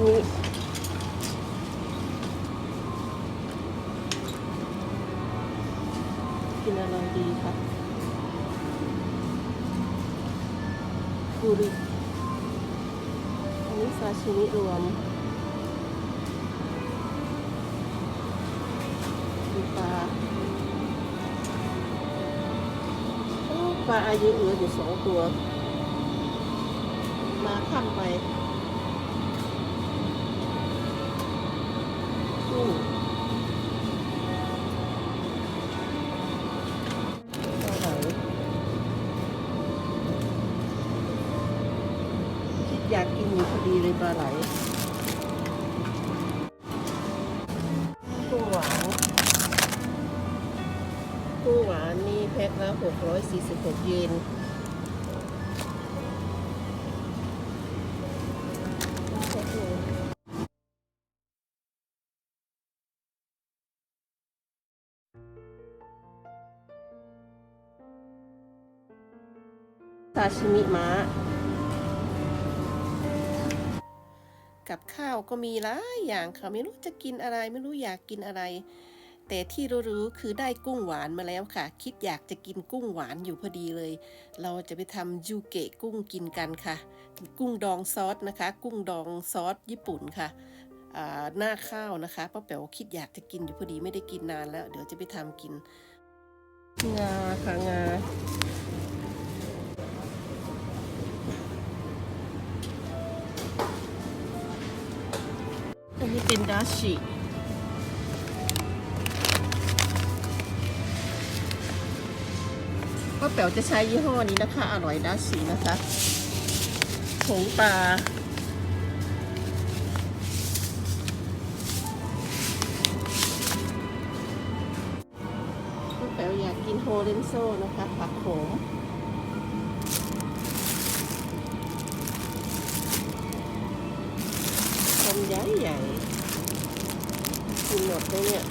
ชิมิกินอะไรดีคะดูดิอันนี้ซาชิมิรวมปลาปลาอายุเหลืออยู่สองตัว มาข้ามไป กุ้งปลาไหลคิดอยากกินอยู่พอดีเลยปลาไหลกุ้งหวานกุ้งหวานนี่แพ็คละ646 เยนาชิมิม้า กับข้าวก็มีหลายอย่างค่ะไม่รู้จะกินอะไรไม่รู้อยากกินอะไร แต่ที่รู้ๆคือได้กุ้งหวานมาแล้วค่ะ คิดอยากจะกินกุ้งหวานอยู่พอดีเลย เราจะไปทำยูเกะกุ้งกินกันค่ะ กุ้งดองซอสนะคะ กุ้งดองซอสญี่ปุ่นค่ะหน้าข้าวนะคะป้าแป๋วคิดอยากจะกินอยู่พอดีไม่ได้กินนานแล้ว เดี๋ยวจะไปทำกิน งาค่ะงา นี้เป็นดาชิป้าแป๋วจะใช้ยี่ห้อนี้นะคะ อร่อยดาชินะคะผงปลาป้าแป๋วอยากกินโฮเรนโซนะคะผักโขม ๆกินหมเนี่ย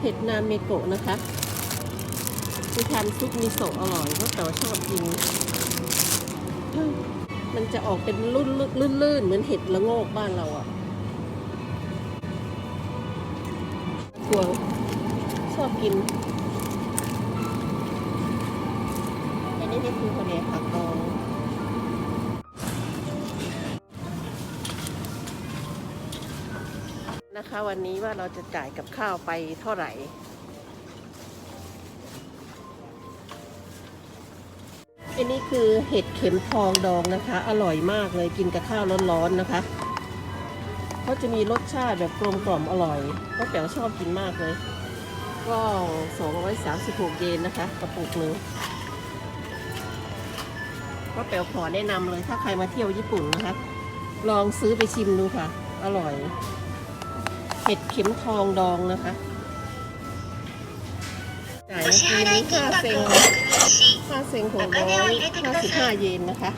เห็ดนามเมโกะนะคะไปทำซุปมิโซะอร่อยเพราะแต่ว่าชอบกิน มันจะออกเป็นรุ่นลื่นๆเหมือนเห็ดละโงกบ้านเราอะกวงชอบกินอันนี้นี่คือคนเดียผักดอง นะคะ วันนี้ว่าเราจะจ่ายกับข้าวไปเท่าไหร่ อันนี้คือเห็ดเข็มทองดองนะคะ อร่อยมากเลยกินกับข้าวร้อนๆนะคะเขาจะมีรสชาติแบบกลมกล่อมอร่อยก็แป๋วชอบกินมากเลยก็236 เยนนะคะ กระปุกหนึ่งก็แป๋วขอแนะนำเลยถ้าใครมาเที่ยวญี่ปุ่นนะคะ ลองซื้อไปชิมดูค่ะ อร่อย เห็ดเข็มทองดองนะคะจ่ายเมื่อกี้นี้ค่าเซ็งค่าเซ็งหกร้อยห้าสิบห้าเยนนะคะ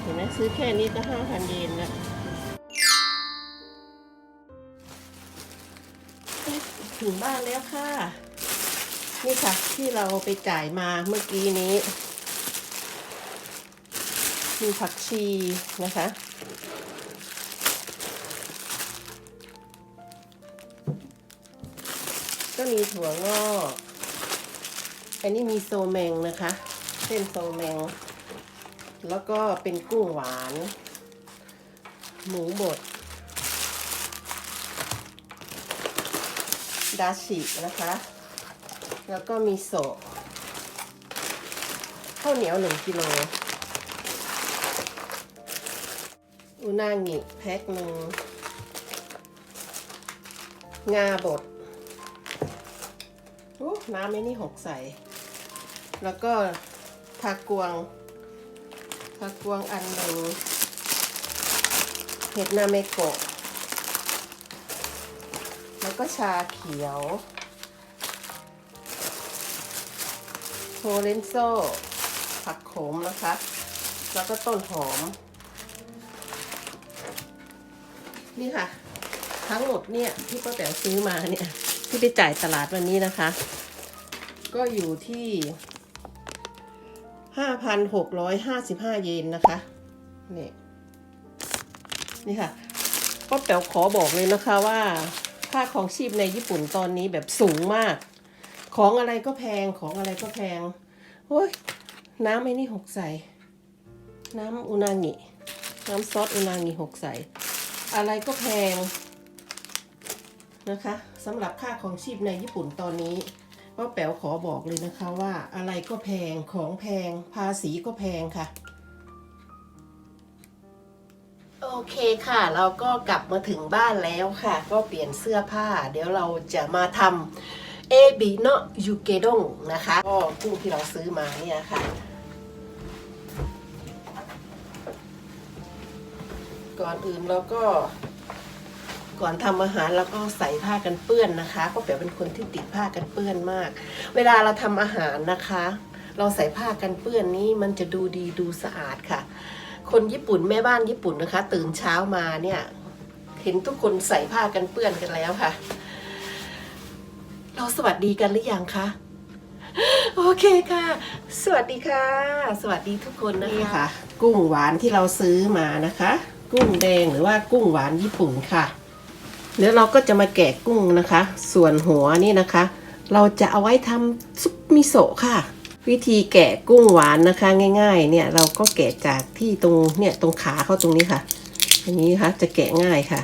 เห็นไหมซื้อแค่นี้ก็ห้าพันเยนแล้วถึงบ้านแล้วค่ะ นี่ค่ะที่เราไปจ่ายมาเมื่อกี้นี้ มีผักชีนะคะ ก็มีถั่วงอกอันนี้มีโซแมงนะคะ เส้นโซแมง แล้วก็เป็นกุ้งหวาน หมูบดดาชินะคะ แล้วก็มีโซข้าวเหนียวหนึ่งกิโล อุนางิแพ็คหนึ่งงาบดน้ำไม่นี่หกใส่ แล้วก็ทากวงทากวงอันหนึ่งเห็ดนาเมโกะ แล้วก็ชาเขียวโทเรนโซผักโขมนะคะ แล้วก็ต้นหอม นี่ค่ะ ทั้งหมดเนี่ยที่ป้าแต๋วซื้อมาเนี่ย ที่ไปจ่ายตลาดวันนี้นะคะ ก็อยู่ที่ห้าพันหกร้อยห้าสิบห้าเยนนะคะนี่นี่ค่ะป้าแป๋วขอบอกเลยนะคะว่าค่าของชีพในญี่ปุ่นตอนนี้แบบสูงมาก ของอะไรก็แพงของอะไรก็แพงโอ้ยน้ำไอ้นี่หกใส่ น้ำอุนางิ น้ำซอสอุนางิหกใส่ อะไรก็แพงนะคะสำหรับค่าของชีพในญี่ปุ่นตอนนี้ป้าแป๋วขอบอกเลยนะคะว่าอะไรก็แพงของแพงภาษีก็แพงค่ะ โอเคค่ะ เราก็กลับมาถึงบ้านแล้วค่ะ ก็เปลี่ยนเสื้อผ้า เดี๋ยวเราจะมาทำเอบิโนยูเกดงนะคะก็กุ้งที่เราซื้อมาเนี่ยค่ะ ก่อนอื่นเราก็ก่อนทำอาหารเราก็ใส่ผ้ากันเปื้อนนะคะเพราเป๋วเป็นคนที่ติดผ้ากันเปื้อนมาก เวลาเราทำอาหารนะคะ เราใส่ผ้ากันเปื้อนนี้มันจะดูดีดูสะอาดค่ะ คนญี่ปุ่นแม่บ้านญี่ปุ่นนะคะ ตื่นเช้ามาเนี่ยเห็นทุกคนใส่ผ้ากันเปื้อนกันแล้วค่ะ เราสวัสดีกันหรือยังคะโอเคค่ะ สวัสดีค่ะ สวัสดีทุกคนนะคะคะกุ้งหวานที่เราซื้อมานะคะ กุ้งแดงหรือว่ากุ้งหวานญี่ปุ่นค่ะ เดี๋ยวเราก็จะมาแกะกุ้งนะคะ ส่วนหัวนี่นะคะ เราจะเอาไว้ทำซุปมิโซะค่ะ วิธีแกะกุ้งหวานนะคะ ง่าย ๆ เนี่ยเราก็แกะจากที่ตรงเนี่ยตรงขาเข้าตรงนี้ค่ะอย่างนี้ค่ะจะแกะง่ายค่ะ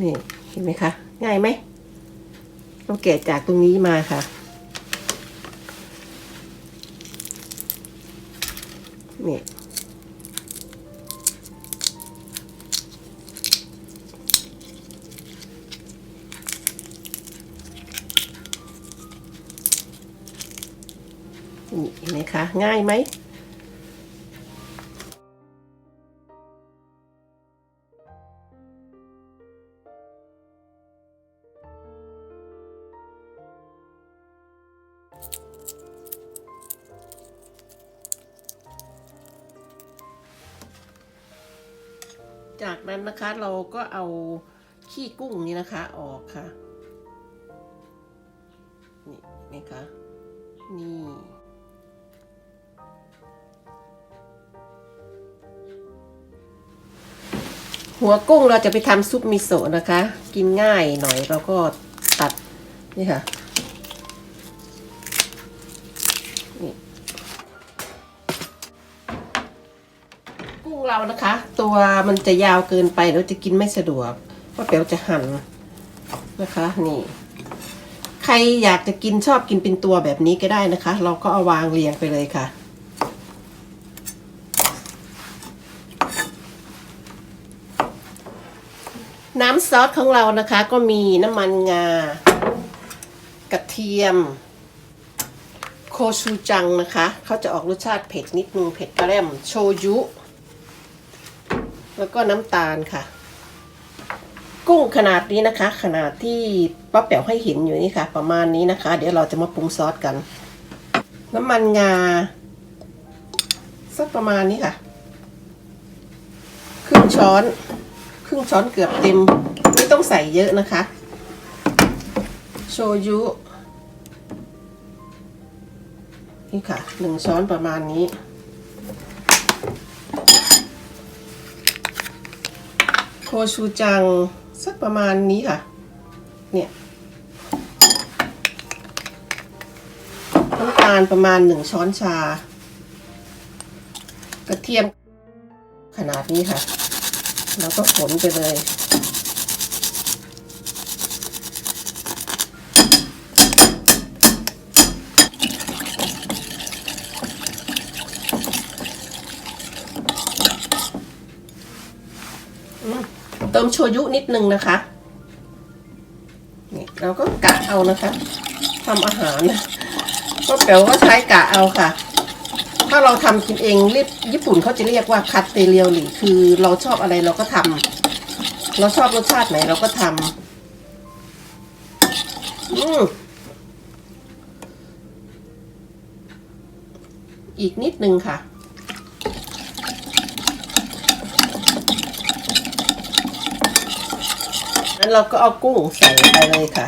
นี่เห็นไหมคะง่ายไหมเราแกะจากตรงนี้มาค่ะนี่ นี่เห็นไหมคะ ง่ายไหมจากนั้นนะคะเราก็เอาขี้กุ้งนี้นะคะออกค่ะ นี่เห็นไหมคะ นี่ หัวกุ้งเราจะไปทำซุปมิโซะนะคะ กินง่ายหน่อยเราก็ตัดนี่ค่ะนี่กุ้งเรานะคะ ตัวมันจะยาวเกินไปเราจะกินไม่สะดวกเพราะเปวจะหั่นนะคะนี่ใครอยากจะกินชอบกินเป็นตัวแบบนี้ก็ได้นะคะ เราก็เอาวางเรียงไปเลยค่ะ น้ำ ซอสของเรานะคะ ก็มีน้ำมันงา กระเทียม โคชูจังนะคะ เขาจะออกรสชาติเผ็ดนิดนึงเผ็ดกระแลมโชยุ แล้วก็น้ำตาลค่ะ กุ้งขนาดนี้นะคะ ขนาดที่ป้าแป๋วให้เห็นอยู่นี่ค่ะ ประมาณนี้นะคะ เดี๋ยวเราจะมาปรุงซอสกัน น้ำมันงา สักประมาณนี้ค่ะ ครึ่งช้อนครึ่งช้อนเกือบเต็ม ต้องใส่เยอะนะคะ โชยุนี่ค่ะหนึ่งช้อนประมาณนี้ โคชูจัง สักประมาณนี้ค่ะ เนี่ยน้ำตาลประมาณหนึ่งช้อนชา กระเทียมขนาดนี้ค่ะ แล้วก็ฝนไปเลย เติมโชยุนิดนึงนะคะนี่เราก็กะเอานะคะทำอาหารก็แปลว่าใช้กะเอาค่ะ ถ้าเราทำกินเองรียกญี่ปุ่นเขาจะเรียกว่าคัตเตเรียวหรือคือเราชอบอะไรเราก็ทำเราชอบรสชาติไหนเราก็ทำอืมอีกนิดนึงค่ะ นั้นเราก็เอากุ้งใส่ไปเลยค่ะ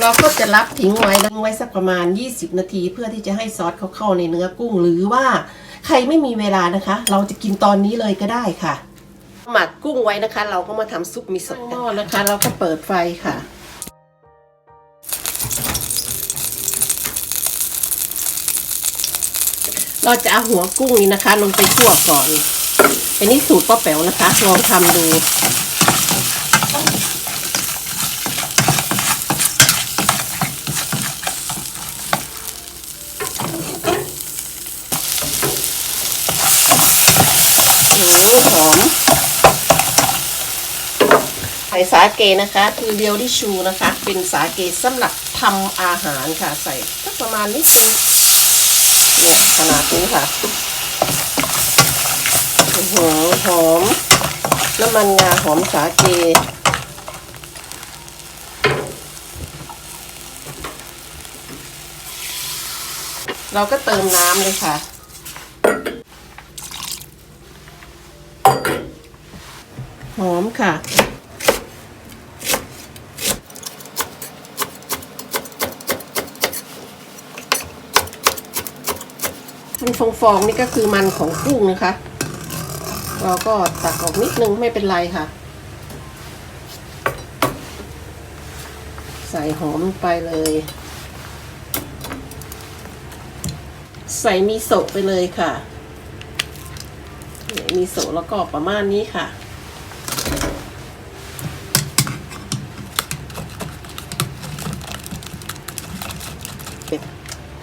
เราก็จะรับทิ้งไว้ทิ้งไว้สักประมาณ 20 นาทีเพื่อที่จะให้ซอสเขาเข้าในเนื้อกุ้ง หรือว่าใครไม่มีเวลานะคะ เราจะกินตอนนี้เลยก็ได้ค่ะ หมักกุ้งไว้นะคะ เราก็มาทำซุปมิโซะหม้อนะคะ เราก็เปิดไฟค่ะ เราจะเอาหัวกุ้งนี้นะคะ ลงไปคั่วก่อนอันนี้สูตรป้าแป๋วนะคะลองทำดูอ้โหอมใส่สาเกนะคะคือเรียวดิชูนะคะ เป็นสาเกสำหรับทำอาหารค่ะใส่สักประมาณนิดนึงเนี่ย ขนาดนี้ค่ะโอ้โหหอม น้ำมันงาหอมสาเกเราก็เติมน้ำเลยค่ะ หอมค่ะ เป็นฟองๆนี่ก็คือมันของกุ้งนะคะ เราก็ตักออกนิดนึงไม่เป็นไรค่ะ ใส่หอมลงไปเลย ใส่มิโซะไปเลยค่ะเนี่ยมิโซะแล้วก็ประมาณนี้ค่ะ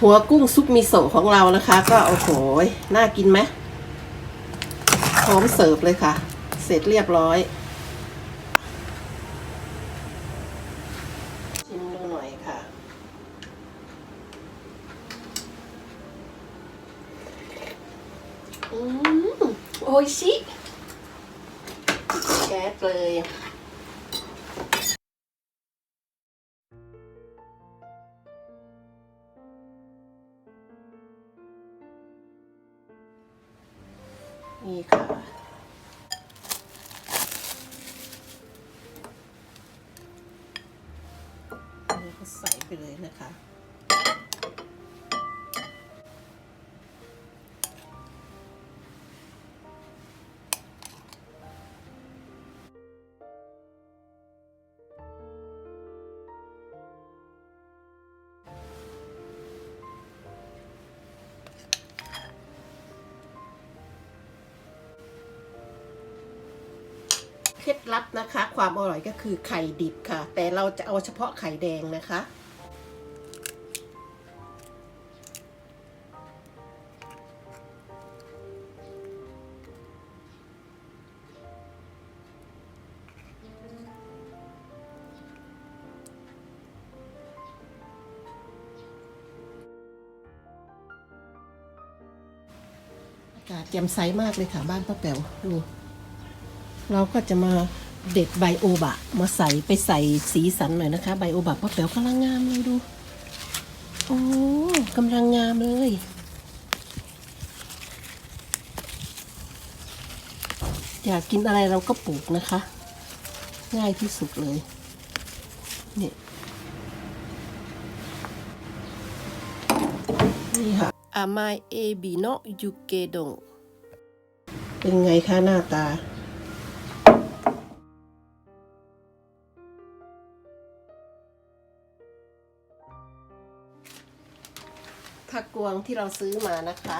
หัวกุ้งซุปมิโซะของเรานะคะ ก็โอ้โหน่ากินไหมพร้อมเสิร์ฟเลยค่ะ เสร็จเรียบร้อยชิมดูหน่อยค่ะ อืมโอ้ยชิแก๊สเลย ล็ดลับนะคะ ความอร่อยก็คือไข่ดิบค่ะ แต่เราจะเอาเฉพาะไข่แดงนะคะอากาศแจ่มใสมากเลยค่ะบ้านป้าแป๋วดู เราก็จะมาเด็ดใบโอบะ มาใส่ไปใส่สีสันหน่อยนะคะ ใบโอบะป้าแป๋วกำลังงามเลยดู โอ้กำลังงามเลย อยากกินอะไรเราก็ปลูกนะคะ ง่ายที่สุดเลยนี่นี่ค่ะอามายเอบิโนยูเกดงเป็นไงคะหน้าตา กกวงที่เราซื้อมานะคะ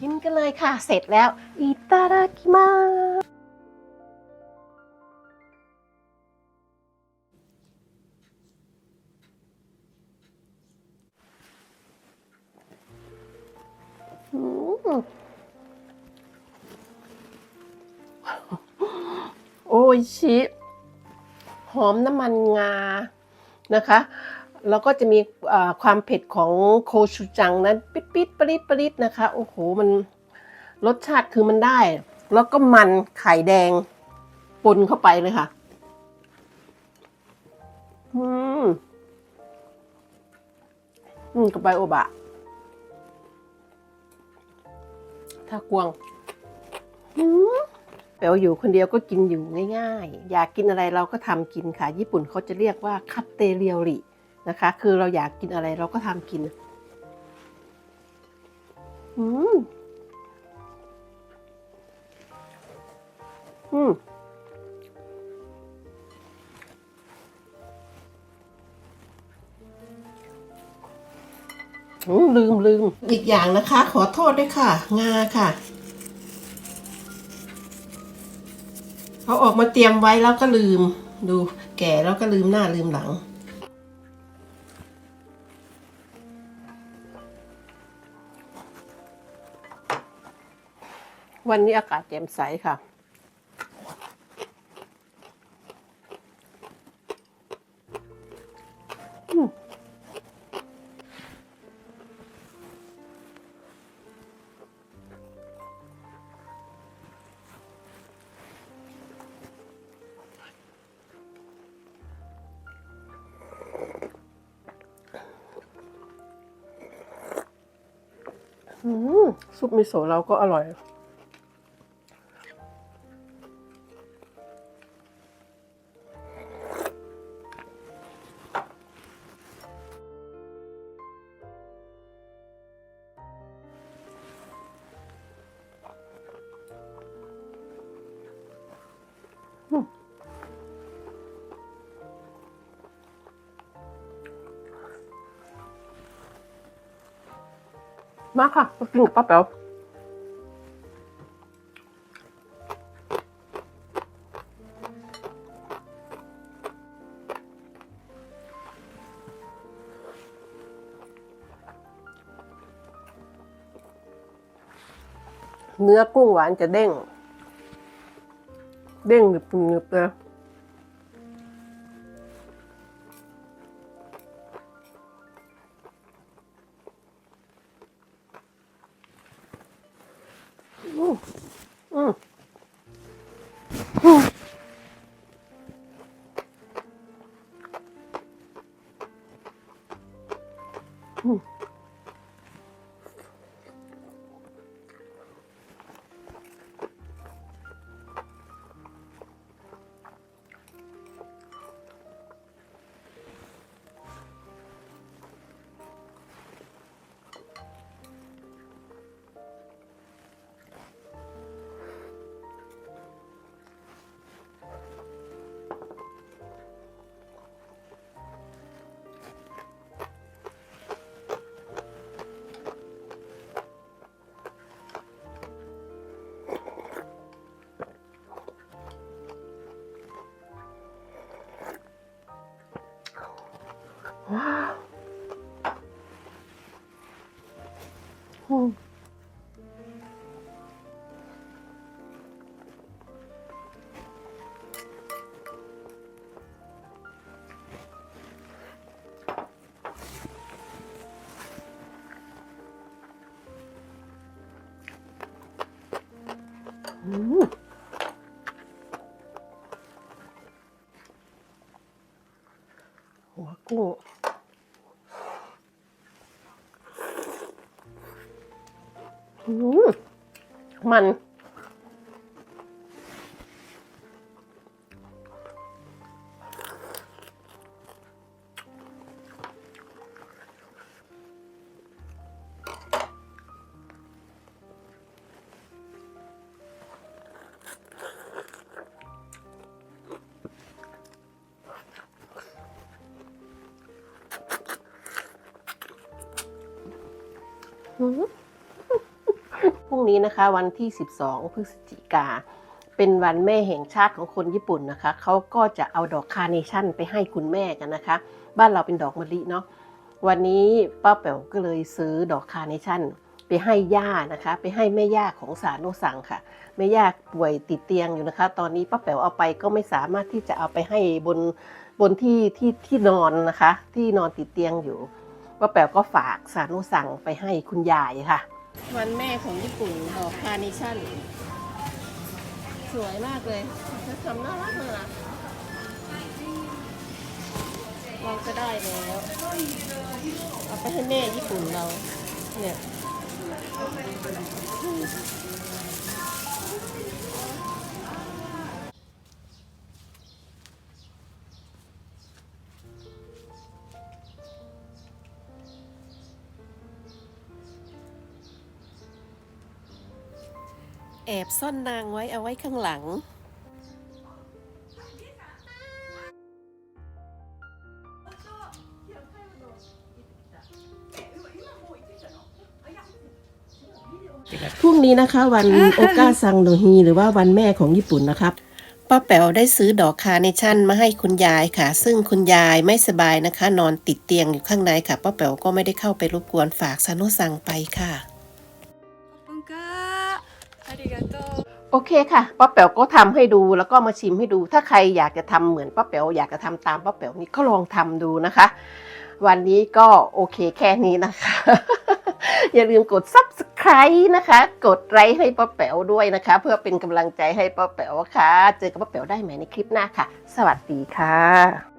กินกันเลยค่ะ เสร็จแล้ว อิตาดากิมาโอ้ยชิ หอมน้ำมันงา นะคะ แล้วก็จะมีความเผ็ดของโคชูจังนั้นปิดปิดปริดปริดนะคะ โอ้โห มันรสชาติคือมันได้ แล้วก็มันไข่แดงปนเข้าไปเลยค่ะ อืมอืมกับใบโอบะถ้ากวงอืมแปลว่าอยู่คนเดียวก็กินอยู่ง่าย ๆ อยากกินอะไรเราก็ทำกินค่ะ ญี่ปุ่นเขาจะเรียกว่าคัตเตเรียริ นะคะ คือเราอยากกินอะไรเราก็ทำกิน อืม อืมลืมลืม อีกอย่างนะคะ ขอโทษด้วยค่ะ งาค่ะเอาออกมาเตรียมไว้แล้วก็ลืม ดูแก่แล้วก็ลืมหน้าลืมหลัง วันนี้อากาศแจ่มใสค่ะ อืมซุปมิโซะเราก็อร่อย มาค่ะมากินกับป้าแป๋วเนื้อกุ้งหวานจะเด้ง เด้งหนึบหนึบเล มันอืม พรุ่งนี้นะคะวันที่ 12 พฤศจิกา เป็นวันแม่แห่งชาติของคนญี่ปุ่นนะคะ เขาก็จะเอาดอกคาร์เนชั่นไปให้คุณแม่กันนะคะ บ้านเราเป็นดอกมะลิเนาะ วันนี้ป้าแป๋วก็เลยซื้อดอกคาร์เนชั่นไปให้ย่านะคะ ไปให้แม่ย่าของสาโนสังค่ะแม่ย่าป่วยติดเตียงอยู่นะคะ ตอนนี้ป้าแป๋วเอาไปก็ไม่สามารถที่จะเอาไปให้บนบนที่ที่ที่นอนนะคะ ที่นอนติดเตียงอยู่ป้าแป๋วก็ฝากสานุสังไปให้คุณยายค่ะ วันแม่ของญี่ปุ่นดอกคาร์เนชั่น สวยมากเลยเขาทำน่ารักเลยล่ะเราจะได้แล้ว เอาไปให้แม่ญี่ปุ่นเรา เนี่ย บซ่อนนางไว้เอาไว้ข้างหลัง พรุ่งนี้นะคะ วันโอกาซังโนฮีหรือว่าวันแม่ของญี่ปุ่นนะครับป้าแป๋วได้ซื้อดอกคาร์เนชั่นมาให้คุณยายค่ะ ซึ่งคุณยายไม่สบายนะคะ นอนติดเตียงอยู่ข้างในค่ะป้าแป๋วก็ไม่ได้เข้าไปรบกวนฝากซานุสั่งไปค่ะ โอเคค่ะป้าแป๋วก็ทำให้ดูแล้วก็มาชิมให้ดู ถ้าใครอยากจะทำเหมือนป้าแป๋วอยากจะทำตามป้าแป๋วนี่ก็ลองทำดูนะคะ วันนี้ก็โอเคแค่นี้นะคะ อย่าลืมกด subscribe นะคะ กดไลค์ให้ป้าแป๋วด้วยนะคะ เพื่อเป็นกำลังใจให้ป้าแป๋วค่ะ เจอกับป้าแป๋วได้ใหม่ในคลิปหน้าค่ะ สวัสดีค่ะ